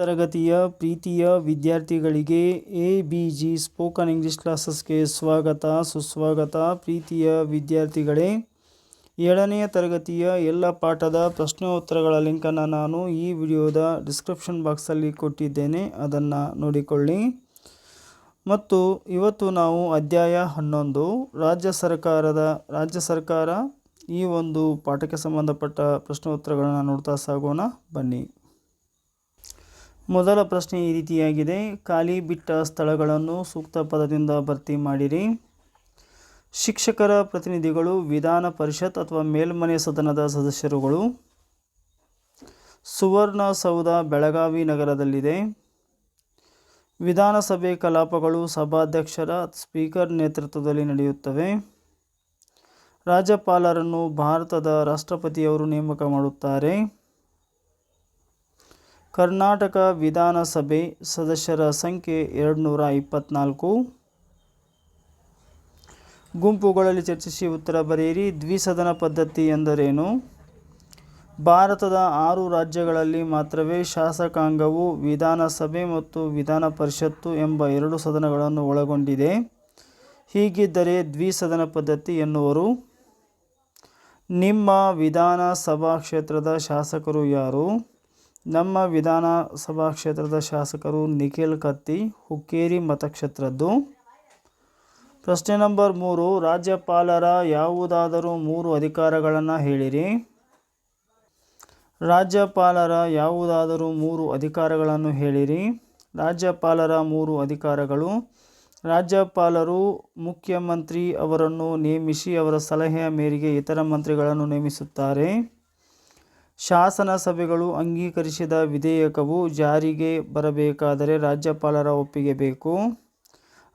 ತರಗತಿಯ ಪ್ರೀತಿಯ ವಿದ್ಯಾರ್ಥಿಗಳಿಗೆ A B G spoken English ಕ್ಲಾಸಸ್ಗೆ ಸ್ವಾಗತ, ಸುಸ್ವಾಗತ. ಪ್ರೀತಿಯ ವಿದ್ಯಾರ್ಥಿಗಳೇ, ಏಳನೆಯ ತರಗತಿಯ ಎಲ್ಲ ಪಾಠದ ಪ್ರಶ್ನೋತ್ತರಗಳ ಲಿಂಕನ್ನು ನಾನು ಈ ವಿಡಿಯೋದ ಡಿಸ್ಕ್ರಿಪ್ಷನ್ ಬಾಕ್ಸಲ್ಲಿ ಕೊಟ್ಟಿದ್ದೇನೆ, ಅದನ್ನು ನೋಡಿಕೊಳ್ಳಿ. ಮತ್ತು ಇವತ್ತು ನಾವು ಅಧ್ಯಾಯ ಹನ್ನೊಂದು, ರಾಜ್ಯ ಸರ್ಕಾರದ, ರಾಜ್ಯ ಸರ್ಕಾರ ಈ ಒಂದು ಪಾಠಕ್ಕೆ ಸಂಬಂಧಪಟ್ಟ ಪ್ರಶ್ನೋತ್ತರಗಳನ್ನು ನೋಡ್ತಾ ಸಾಗೋಣ. ಬನ್ನಿ. ಮೊದಲ ಪ್ರಶ್ನೆ ಈ ರೀತಿಯಾಗಿದೆ. ಖಾಲಿ ಬಿಟ್ಟ ಸ್ಥಳಗಳನ್ನು ಸೂಕ್ತ ಪದದಿಂದ ಭರ್ತಿ ಮಾಡಿರಿ. ಶಿಕ್ಷಕರ ಪ್ರತಿನಿಧಿಗಳು, ವಿಧಾನ ಪರಿಷತ್ ಅಥವಾ ಮೇಲ್ಮನೆ ಸದನದ ಸದಸ್ಯರುಗಳು. ಸುವರ್ಣಸೌಧ ಬೆಳಗಾವಿ ನಗರದಲ್ಲಿದೆ. ವಿಧಾನಸಭೆ ಕಲಾಪಗಳು ಸಭಾಧ್ಯಕ್ಷರ, ಸ್ಪೀಕರ್ ನೇತೃತ್ವದಲ್ಲಿ ನಡೆಯುತ್ತವೆ. ರಾಜ್ಯಪಾಲರನ್ನು ಭಾರತದ ರಾಷ್ಟ್ರಪತಿಯವರು ನೇಮಕ ಮಾಡುತ್ತಾರೆ. ಕರ್ನಾಟಕ ವಿಧಾನಸಭೆ ಸದಸ್ಯರ ಸಂಖ್ಯೆ ಎರಡು ನೂರ ಇಪ್ಪತ್ತ್ನಾಲ್ಕು ಗುಂಪುಗಳಲ್ಲಿ ಚರ್ಚಿಸಿ ಉತ್ತರ ಬರೆಯಿರಿ. ದ್ವಿಸದನ ಪದ್ಧತಿ ಎಂದರೇನು? ಭಾರತದ ಆರು ರಾಜ್ಯಗಳಲ್ಲಿ ಮಾತ್ರವೇ ಶಾಸಕಾಂಗವು ವಿಧಾನಸಭೆ ಮತ್ತು ವಿಧಾನ ಪರಿಷತ್ತು ಎಂಬ ಎರಡು ಸದನಗಳನ್ನು ಒಳಗೊಂಡಿದೆ. ಹೀಗಿದ್ದರೆ ದ್ವಿಸದನ ಪದ್ಧತಿ ಎನ್ನುವರು? ನಿಮ್ಮ ವಿಧಾನಸಭಾ ಕ್ಷೇತ್ರದ ಶಾಸಕರು ಯಾರು? ನಮ್ಮ ವಿಧಾನಸಭಾ ಕ್ಷೇತ್ರದ ಶಾಸಕರು ನಿಖಿಲ್ ಕತ್ತಿ, ಹುಕ್ಕೇರಿ ಮತಕ್ಷೇತ್ರದ್ದು. ಪ್ರಶ್ನೆ ನಂಬರ್ ಮೂರು, ರಾಜ್ಯಪಾಲರ ಯಾವುದಾದರೂ ಮೂರು ಅಧಿಕಾರಗಳನ್ನು ಹೇಳಿರಿ. ರಾಜ್ಯಪಾಲರ ಯಾವುದಾದರೂ ಮೂರು ಅಧಿಕಾರಗಳನ್ನು ಹೇಳಿರಿ. ರಾಜ್ಯಪಾಲರ ಮೂರು ಅಧಿಕಾರಗಳು. ರಾಜ್ಯಪಾಲರು, ಮುಖ್ಯಮಂತ್ರಿ ಅವರನ್ನು ನೇಮಿಸಿ ಅವರ ಸಲಹೆಯ ಮೇರೆಗೆ ಇತರ ಮಂತ್ರಿಗಳನ್ನು ನೇಮಿಸುತ್ತಾರೆ. ಶಾಸನ ಸಭೆಗಳು ಅಂಗೀಕರಿಸಿದ ವಿಧೇಯಕವು ಜಾರಿಗೆ ಬರಬೇಕಾದರೆ ರಾಜ್ಯಪಾಲರ ಒಪ್ಪಿಗೆ ಬೇಕು.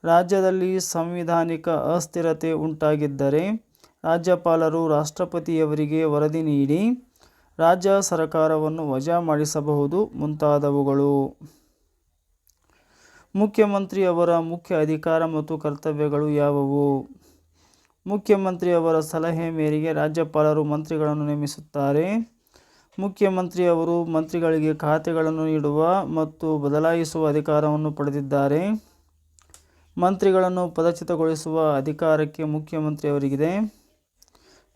ರಾಜ್ಯದಲ್ಲಿ ಸಂವಿಧಾನಿಕ ಅಸ್ಥಿರತೆ ಉಂಟಾಗಿದ್ದರೆ ರಾಜ್ಯಪಾಲರು ರಾಷ್ಟ್ರಪತಿಯವರಿಗೆ ವರದಿ ನೀಡಿ ರಾಜ್ಯ ಸರ್ಕಾರವನ್ನು ವಜಾ ಮಾಡಿಸಬಹುದು ಮುಂತಾದವುಗಳು. ಮುಖ್ಯಮಂತ್ರಿ ಅವರ ಮುಖ್ಯ ಅಧಿಕಾರ ಮತ್ತು ಕರ್ತವ್ಯಗಳು ಯಾವುವು? ಮುಖ್ಯಮಂತ್ರಿಯವರ ಸಲಹೆ ಮೇರೆಗೆ ರಾಜ್ಯಪಾಲರು ಮಂತ್ರಿಗಳನ್ನು ನೇಮಿಸುತ್ತಾರೆ. ಮುಖ್ಯಮಂತ್ರಿ ಅವರು ಮಂತ್ರಿಗಳಿಗೆ ಖಾತೆಗಳನ್ನು ನೀಡುವ ಮತ್ತು ಬದಲಾಯಿಸುವ ಅಧಿಕಾರವನ್ನು ಪಡೆದಿದ್ದಾರೆ. ಮಂತ್ರಿಗಳನ್ನು ಪದಚ್ಯುತಗೊಳಿಸುವ ಅಧಿಕಾರಕ್ಕೆ ಮುಖ್ಯಮಂತ್ರಿಯವರಿಗಿದೆ.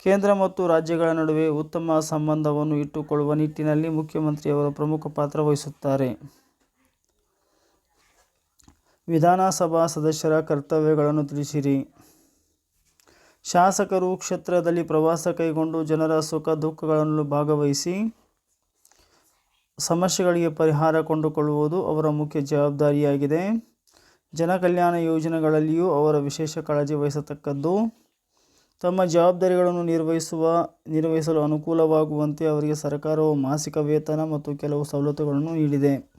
ಕೇಂದ್ರ ಮತ್ತು ರಾಜ್ಯಗಳ ನಡುವೆ ಉತ್ತಮ ಸಂಬಂಧವನ್ನು ಇಟ್ಟುಕೊಳ್ಳುವ ನಿಟ್ಟಿನಲ್ಲಿ ಮುಖ್ಯಮಂತ್ರಿಯವರು ಪ್ರಮುಖ ಪಾತ್ರ ವಹಿಸುತ್ತಾರೆ. ವಿಧಾನಸಭಾ ಸದಸ್ಯರ ಕರ್ತವ್ಯಗಳನ್ನು ತಿಳಿಸಿರಿ. ಶಾಸಕರು ಕ್ಷೇತ್ರದಲ್ಲಿ ಪ್ರವಾಸ ಕೈಗೊಂಡು ಜನರ ಸುಖ ದುಃಖಗಳನ್ನು ಭಾಗವಹಿಸಿ ಸಮಸ್ಯೆಗಳಿಗೆ ಪರಿಹಾರ ಕೊಂಡುಕೊಳ್ಳುವುದು ಅವರ ಮುಖ್ಯ ಜವಾಬ್ದಾರಿಯಾಗಿದೆ. ಜನಕಲ್ಯಾಣ ಯೋಜನೆಗಳಲ್ಲಿಯೂ ಅವರ ವಿಶೇಷ ಕಾಳಜಿ ವಹಿಸತಕ್ಕದ್ದು. ತಮ್ಮ ಜವಾಬ್ದಾರಿಗಳನ್ನು ನಿರ್ವಹಿಸುವ, ನಿರ್ವಹಿಸಲು ಅನುಕೂಲವಾಗುವಂತೆ ಅವರಿಗೆ ಸರ್ಕಾರವು ಮಾಸಿಕ ವೇತನ ಮತ್ತು ಕೆಲವು ಸವಲತ್ತುಗಳನ್ನು ನೀಡಿದೆ.